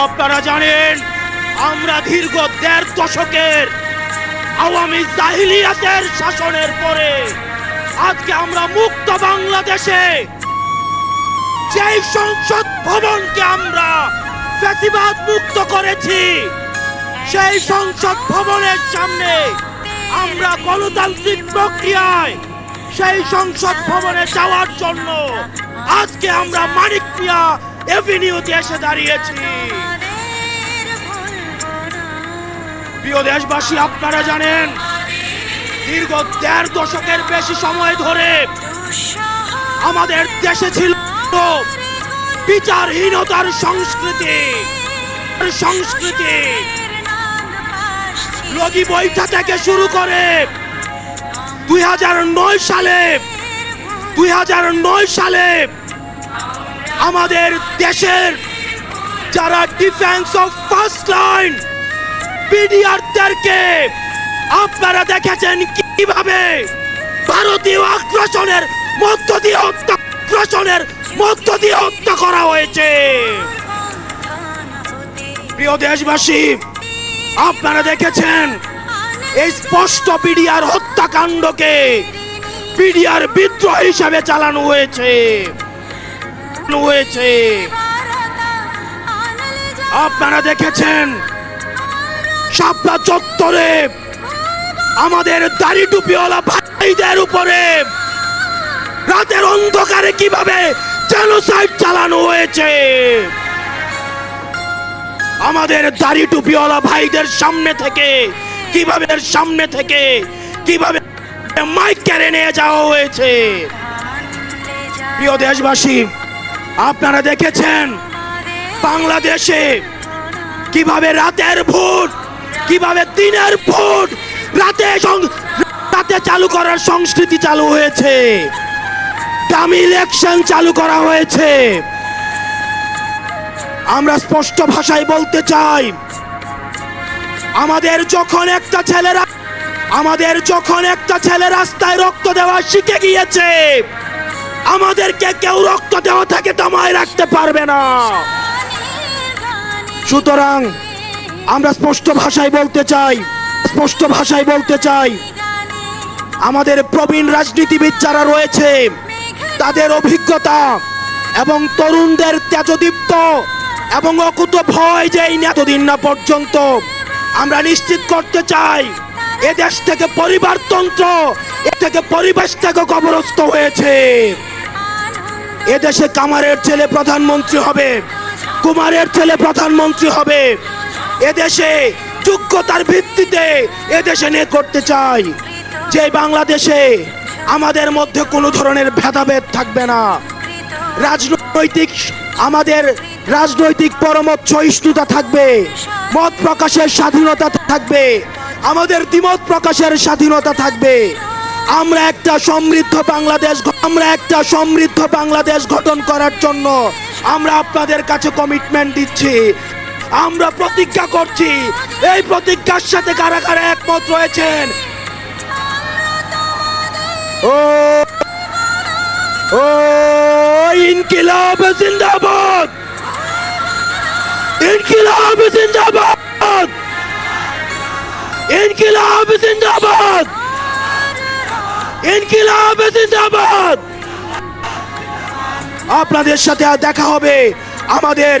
আপনারা জানেন, আমরা দীর্ঘ দেড় দশকের আওয়ামী জাহিলিয়াতের শাসনের পরে আজকে আমরা মুক্ত বাংলাদেশে, যেই সংসদ ভবনকে আমরা ফ্যাসিবাদ মুক্ত করেছি, সেই সংসদ ভবনের সামনে আমরা গণতান্ত্রিক প্রক্রিয়ায় সেই সংসদ ভবনে যাওয়ার জন্য আজকে আমরা মানিক মিয়া এভিনিউতে এসে দাঁড়িয়েছি। প্রিয় দেশবাসী, আপনারা জানেন, দীর্ঘ দেড় দশকের বেশি সময় ধরে আমাদের দেশে ছিল বিচারহীনতার সংস্কৃতি। সংস্কৃতি। লগি বৈঠা থেকে শুরু করে দুই হাজার নয় সালে, দুই হাজার নয় সালে আমাদের দেশের যারা ডিফেন্স অফ ফার্স্ট লাইন পিডিআরদেরকে আপনারা দেখেছেন কীভাবে ভারতীয় আগ্রাসনের মধ্য দিয়ে হত্যা, আগ্রাসনের মধ্য দিয়ে হত্যা করা হয়েছে। প্রিয় দেশবাসী, আপনারা দেখেছেন এই স্পষ্ট পিডিআর হত্যাকাণ্ডকে পিডিআর বিদ্রোহ হিসাবে চালানো হয়েছে। হয়েছে। আপনারা দেখেছেন? শাপলা চত্বরে আমাদের দাড়ি টুপিওয়ালা ভাইদের উপরে রাতের অন্ধকারে কীভাবে জেনোসাইড চালানো হয়েছে? আমাদের দাড়ি টুপিওয়ালা ভাইদের সামনে থেকে কীভাবে সামনে থেকে কীভাবে মাইক কেড়ে নিয়ে যাওয়া হয়েছে? প্রিয় দেশবাসী আপনারা দেখেছেন বাংলাদেশে কীভাবে রাতের ভোট, কীভাবে দিনের ভোট, রাতে রাতে চালু করার সংস্কৃতি চালু হয়েছে। ডামি ইলেকশন চালু করা হয়েছে। আমরা স্পষ্ট ভাষায় বলতে চাই, আমাদের যখন একটা ছেলেরা আমাদের যখন একটা ছেলে রাস্তায় রক্ত দেওয়া শিখে গিয়েছে আমাদেরকে কেউ রক্ত দেওয়া থেকে দমায় রাখতে পারবে না। সুতরাং আমরা স্পষ্ট ভাষায় বলতে চাই, স্পষ্ট ভাষায় বলতে চাই, আমাদের প্রবীণ রাজনীতিবিদ যারা রয়েছে, তাদের অভিজ্ঞতা এবং তরুণদের তেজদীপ্ত এবং অকুত ভয় যে এতদিন না পর্যন্ত আমরা নিশ্চিত করতে চাই, এ দেশ থেকে পরিবারতন্ত্র, এ থেকে পরিবেশ থেকে কবরস্থ হয়েছে। এদেশে কামারের ছেলে প্রধানমন্ত্রী হবে, কুমারের ছেলে প্রধানমন্ত্রী হবে। এদেশে যোগ্যতার ভিত্তিতে এদেশে নিয়ে করতে চাই। যে বাংলাদেশে আমাদের মধ্যে কোনো ধরনের ভেদাভেদ থাকবে না। রাজনৈতিক, আমাদের রাজনৈতিক পরমত সহিষ্ণুতা থাকবে, মত প্রকাশের স্বাধীনতা থাকবে, আমাদের দ্বিমত প্রকাশের স্বাধীনতা থাকবে। আমরা একটা সমৃদ্ধ বাংলাদেশ আমরা একটা সমৃদ্ধ বাংলাদেশ গঠন করার জন্য আমরা আপনাদের কাছে কমিটমেন্ট দিচ্ছি। আমরা প্রতিজ্ঞা করছি। এই প্রতিজ্ঞার সাথে কারা কারা একমত রয়েছেন। ও ও, ইনকিলাব জিন্দাবাদ। ইনকিলাব জিন্দাবাদ। ইনকিলাব জিন্দাবাদ। ইনকিলাব জিন্দাবাদ। আপনাদের সাথে দেখা হবে আমাদের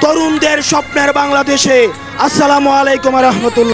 তরুণদের স্বপ্নের বাংলাদেশে। আসসালামু আলাইকুম রহমতুল্লাহ।